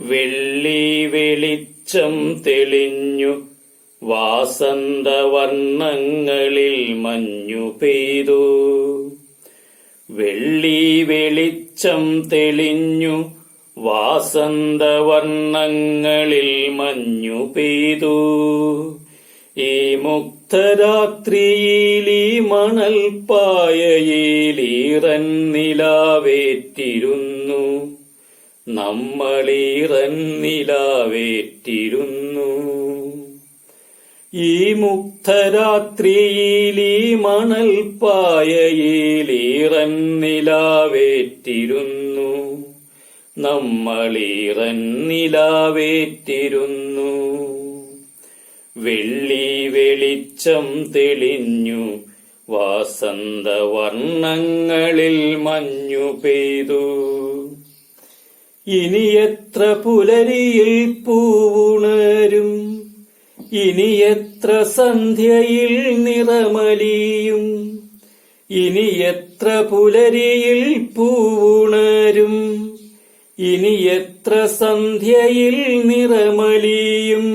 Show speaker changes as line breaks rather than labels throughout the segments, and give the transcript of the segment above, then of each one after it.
വെള്ളി വെളിച്ചം തെളിഞ്ഞു. വാസന്തവർണങ്ങളിൽ മഞ്ഞു പെയ്തു. വെള്ളി വെളിച്ചം തെളിഞ്ഞു. വാസന്തവർണങ്ങളിൽ മഞ്ഞു പെയ്തു. ഈ മുക്തരാത്രിയിലി മണൽപ്പായയിലീറൻ നിലാവേറ്റിരുന്നു. നമ്മളീറൻ നിലാവേറ്റിരുന്നു ഈ മുക്തരാത്രിയിൽ ഈ നിലാവേറ്റിരുന്നു നമ്മളീറൻ നിലാവേറ്റിരുന്നു വെള്ളി വെളിച്ചം തെളിഞ്ഞു. വാസന്തവർണങ്ങളിൽ മഞ്ഞു പെയ്തു. ഇനി എത്ര പുലരിയിൽ പൂവുണരും? ഇനി എത്ര സന്ധ്യയിൽ നിറമലിയും? ഇനി എത്ര പുലരിയിൽ പൂവുണരും? ഇനി എത്ര സന്ധ്യയിൽ നിറമലിയും?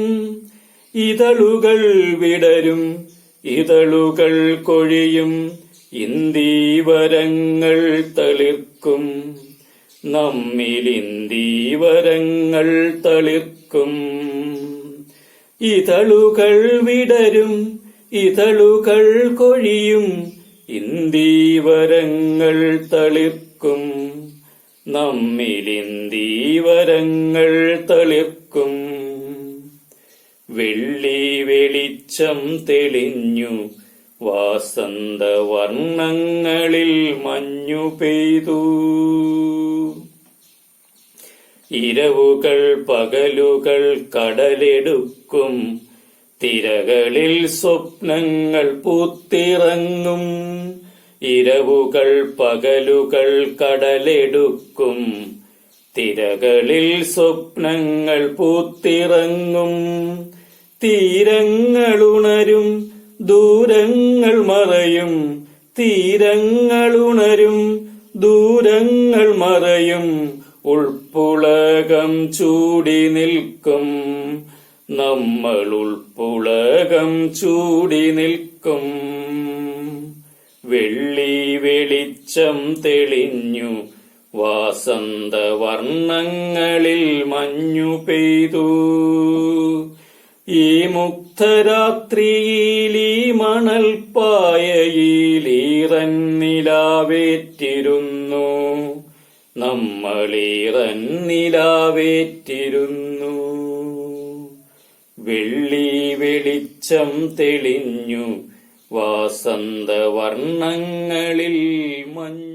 ഇതളുകൾ വിടരും ഇതളുകൾ കൊഴിയും ഇന്ദീവരങ്ങൾ തളിർക്കും. നമ്മിലിന്ദീവരങ്ങൾ തളിർക്കും. ഇതളുകൾ വിടരും ഇതളുകൾ കൊഴിയും ഇന്ദീവരങ്ങൾ തളിർക്കും. നമ്മിലിന്ദീവരങ്ങൾ തളിർക്കും. വെള്ളി വെളിച്ചം തെളിഞ്ഞു വാസന്തവർണങ്ങളിൽ മഞ്ഞു പെയ്തു. ഇരവുകൾ പകലുകൾ കടലെടുക്കും. തിരകളിൽ സ്വപ്നങ്ങൾ പൂത്തിറങ്ങും. ഇരവുകൾ പകലുകൾ കടലെടുക്കും. തിരകളിൽ സ്വപ്നങ്ങൾ പൂത്തിറങ്ങും. തീരങ്ങളുണരും ദൂരങ്ങൾ മറയും. തീരങ്ങളുണരും ദൂരങ്ങൾ മറയും. ഉൾപ്പുളകം ചൂടി നിൽക്കും. നമ്മൾ ഉൾപ്പുളകം ചൂടി നിൽക്കും. വെള്ളി വെളിച്ചം തെളിഞ്ഞു. വാസന്ത വർണങ്ങളിൽ മഞ്ഞു പെയ്തു. ഈ മുക്തരാത്രിയിലി ഈ മണൽ പായയിൽ ഈറൻ നിലാവേറ്റിരുന്നു. നമ്മളീറൻ നിലാവേറ്റിരുന്നു വെള്ളി വെളിച്ചം തെളിഞ്ഞു. വാസന്തവർണങ്ങളിൽ മഞ്ഞു